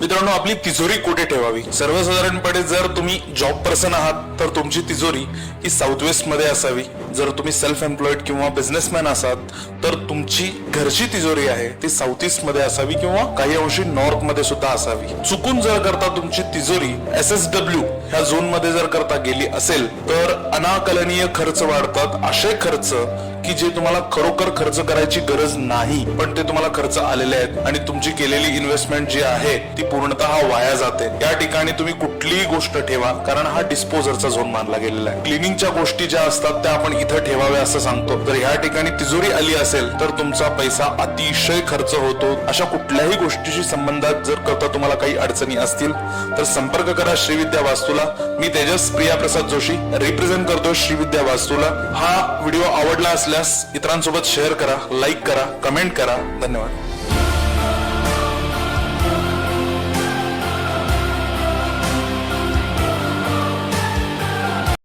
मित्रांनो आपली तिजोरी कुठे ठेवावी? सर्वसाधारणपणे जर तुम्ही जॉब पर्सन आहात तर तुमची तिजोरी ही साऊथ वेस्टमध्ये असावी. जर तुम्ही सेल्फ एम्प्लॉईड किंवा बिझनेसमॅन असाल तर तुमची घरची तिजोरी आहे ती साऊथ ईस्टमध्ये असावी किंवा काही अंशी नॉर्थमध्ये सुद्धा असावी. चुकून जर करता तुमची तिजोरी एस एस डब्ल्यू ह्या झोनमध्ये जर करता गेली असेल तर अनाकलनीय खर्च वाढतात असे खर्च की जे तुम्हाला खरोखर खर्च करायची गरज नाही पण ते तुम्हाला खर्च आलेले आहेत आणि तुमची केलेली इन्व्हेस्टमेंट जी आहे ती पूर्णतः वाया जाते. या ठिकाणी तुम्ही कुठलीही गोष्ट ठेवा कारण हा डिस्पोजरचा झोन मानला गेलेला आहे. क्लिनिंगच्या गोष्टी ज्या असतात त्या आपण इथं ठेवाव्या असं सांगतो. जर ह्या ठिकाणी तिजोरी आली असेल तर तुमचा पैसा अतिशय खर्च होतो. अशा कुठल्याही गोष्टीशी संबंधात जर करता तुम्हाला काही अडचणी असतील तर संपर्क करा श्रीविद्या वास्तूला. मी तेजस प्रिया प्रसाद जोशी रिप्रेझेंट करतो श्रीविद्या वास्तूला. हा व्हिडिओ आवडला आवडल्यास इतरांसोबत शेअर करा लाईक करा कमेंट करा. धन्यवाद.